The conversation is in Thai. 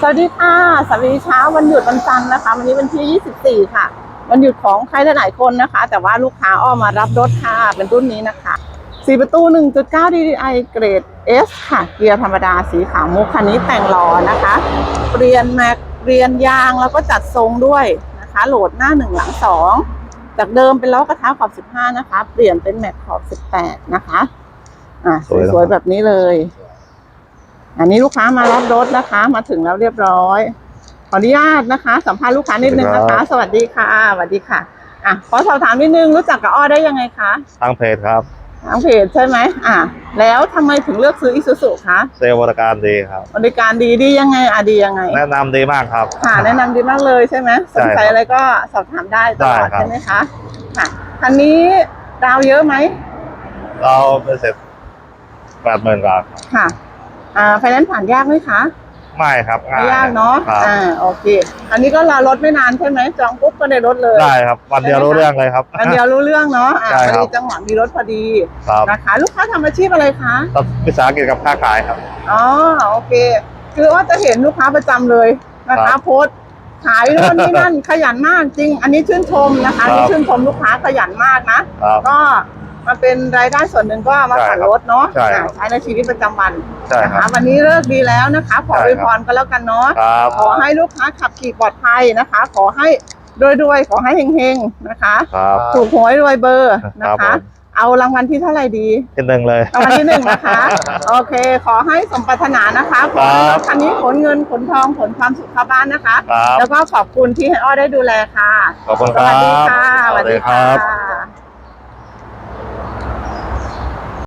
สวัสดีค่ะสวัสดีเช้าวันหยุดวันจันทร์นะคะ วันนี้วันที่ 24 ค่ะ วันหยุดของใครหลายๆคนนะคะ แต่ว่าลูกค้าอ้อมมารับรถค่ะ เป็นรุ่นนี้นะคะ สีประตู 1.9 DDI เกรด S ค่ะ เกียร์ธรรมดาสีขาวมุกคันนี้แต่งล้อนะคะเปลี่ยนแม็กเปลี่ยนยางแล้วก็จัดทรงด้วยนะคะ โหลดหน้า 1 หลัง 2 จากเดิมเป็นล้อกระทะขอบ 15 นะคะ เปลี่ยนเป็นแม็กขอบ 18 นะคะ อะสวยๆแบบนี้เลย อันนี้ลูกค้ามารับรถนะคะ มาถึงแล้วเรียบร้อย ขออนุญาตนะคะ สัมภาษณ์ลูกค้านิดนึงนะคะ สวัสดีค่ะสวัสดีค่ะอะขอสอบถามนิดนึงรู้จักกับอ้อได้ยังไงคะทางเพจครับทางเพจใช่ไหมอะแล้วทำไมถึงเลือกซื้ออิซูซุคะเซลล์บริการดีครับ บริการดีดียังไงอะดียังไง แนะนำดีมากครับค่ะแนะนำดีมากเลยใช่ไหมสใช่งครับสัยอะไรก็สอบถามได้ตลอดได้ครับใช่ไหมคะค่ะคันนี้ดาวเยอะไหมเราไปเสร็จแปดหมื่นกว่าครับค่ะ อ่าไฟแนนซ์ผ่านยากไหมคะไม่ครับไม่ยากเนาะครับอ่าโอเค อันนี้ก็รอรถไม่นานใช่ไหมจองปุ๊บก็ได้รถเลย ได้ครับ วันเดียวรู้เรื่องเลยครับ อันเดียวรู้เรื่องเนาะอ่าใช่พอครัดีบจังหวะมีรถพอดีครับนะคะ ลูกค้าทำอาชีพอะไรคะรับวิสาหกิจกับค้าขายครับ อ๋อโอเค คือว่าจะเห็นลูกค้าประจำเลยนะครัคะบโพสต์ขายโน่นนี่นั่นขยันมากจริง อันนี้ชื่นชมนะคะครับนี่ชื่นชมลูกค้าขยันมากนะ ครับ ก็ มาเป็นรายได้ส่วนหนึ่งก็มาใช่ผ่อนครับรถเนาะใช่ครับอ่าใช้ในชีวิตประจำวันใช่นะครัคะบวันนี้เลิกดีแล้วนะคะ ขอใช่อวยครับพรก็แล้วกันเนาะครับ ขอให้ลูกค้าขับขี่ปลอดภัยนะคะ ขอให้รวยๆขอให้เฮงๆนะคะ ครับ ถูกหวยรวยเบอร์นะครัคะ บผม เอารางวัลที่เท่าไหร่ดีที่หนึ่งเลย รางวัลที่หนึ่งนะคะ โอเค ขอให้สมปรารถนานะคะ ขอให้รถคันนี้ขนเงินขนทองขนความสุขเข้าบ้านนะคะ ครับ แล้วก็ขอบคุณที่ให้อ้อได้ดูแลค่ะ ขอบคุณสครัวับสดีค่ะสวัสดีครับค่ะ